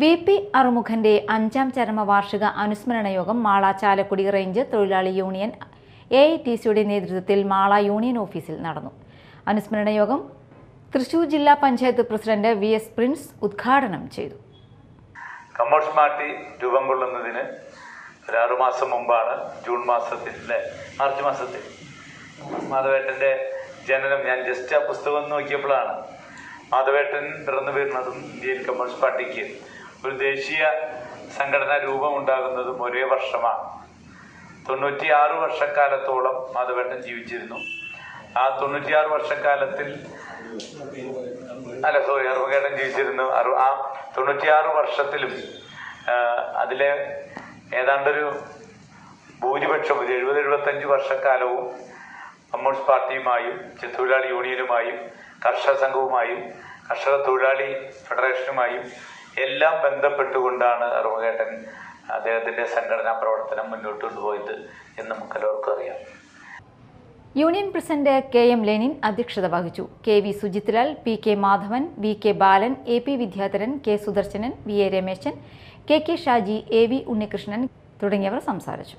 V P അറുമുഖന്റെ അഞ്ചാം ചരമവാർഷിക അനുസ്മരണ യോഗം മാള ചാലക്കുടി റേഞ്ച് തൊഴിലാളി യൂണിയൻ എ ഐ ടി സിയുടെ നേതൃത്വത്തിൽ മാള യൂണിയൻ ഓഫീസിൽ നടന്നു. അനുസ്മരണ യോഗം തൃശൂർ ജില്ലാ panchayat president V S Prince ഉദ്ഘാടനം ചെയ്തു. കമ്മോൺസ് പാർട്ടി രൂപം കൊള്ളുന്നതിന് ഒരു ആറുമാസം മുമ്പാണ് ജൂൺ മാസത്തിൽ മാർച്ച് മാസത്തിൽ. മാധവേട്ടന്റെ ജനനം ഞാൻ ജസ്റ്റ് ആ പുസ്തകം നോക്കിയപ്പോഴാണ്. മാധവേട്ടൻ പിറന്നു വീഴുന്നതും ഇന്ത്യൻ കമ്മ്യൂണിസ്റ്റ് പാർട്ടിക്ക് ഒരു ദേശീയ സംഘടന രൂപം ഉണ്ടാകുന്നതും ഒരേ വർഷമാണ്. തൊണ്ണൂറ്റിയാറ് വർഷക്കാലത്തോളം മാധവേട്ടൻ ജീവിച്ചിരുന്നു. ആ തൊണ്ണൂറ്റിയാറ് വർഷക്കാലത്തിൽ അല്ല സോറി അറുപകേട്ടൻ ജീവിച്ചിരുന്നു. അറു ആ തൊണ്ണൂറ്റിയാറ് വർഷത്തിലും അതിലെ ഏതാണ്ടൊരു ഭൂരിപക്ഷം ഒരു എഴുപത് എഴുപത്തഞ്ച് വർഷക്കാലവും കമ്മ്യൂണിസ്റ്റ് പാർട്ടിയുമായും തൊഴിലാളി യൂണിയനുമായും കർഷക സംഘവുമായും കർഷക തൊഴിലാളി ഫെഡറേഷനുമായും എല്ലാം ബന്ധപ്പെട്ടുകൊണ്ടാണ് റോഹേട്ടൻ അദ്ദേഹത്തിന്റെ സംഘടനാ പ്രവർത്തനം മുന്നോട്ട് കൊണ്ടുപോയത് എന്ന് നമുക്കെല്ലാവർക്കും അറിയാം. Union president K M Lenin അധ്യക്ഷത വഹിച്ചു. K V Sujithlal P K Madhavan V K Balan A P Vidyadharan K Sudarshanan V A Rameshan K K Shaji A V Unnikrishnan തുടങ്ങിയവർ സംസാരിച്ചു.